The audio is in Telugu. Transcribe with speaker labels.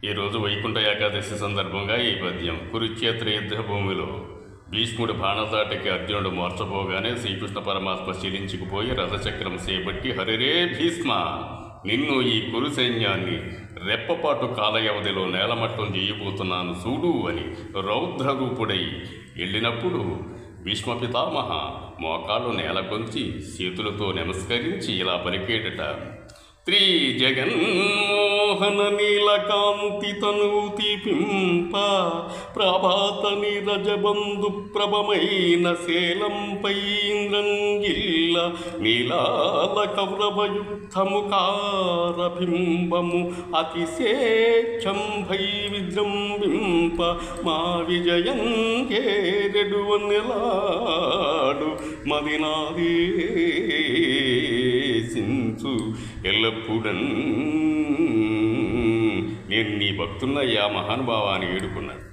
Speaker 1: ఈరోజు వైకుంఠ ఏకాదశి సందర్భంగా ఈ పద్యం కురుక్షేత్ర యుద్ధ భూమిలో భీష్ముడు బాణదాటికి అర్జునుడు మోర్చపోగానే శ్రీకృష్ణ పరమాత్మ శిలించుకుపోయి రథచక్రం చేపట్టి హరిరే భీష్మ నిన్ను ఈ కురు సైన్యాన్ని రెప్పపాటు కాలయవధిలో నేలమట్టం చేయబోతున్నాను చూడు అని రౌద్రరూపుడై వెళ్ళినప్పుడు భీష్మ పితామహ మోకాళ్ళు నేలకొంచి చేతులతో నమస్కరించి ఇలా పలికేటట త్రీ జగన్ మోహన నీలకాంతి తనూతి పింప ప్రభాత నిరజబంధు ప్రభమైన శేలంపై ఇంద్రంగిల్ల నీలాల కౌరవయుక్తముకార బింబము విజృంబింప మా విజయం ఏరెడు నెలాడు మదినాదే సించు ఎల్లప్పుడన్ నేను నీ భక్తున్నయ్యా మహానుభావాన్ని వేడుకున్నాడు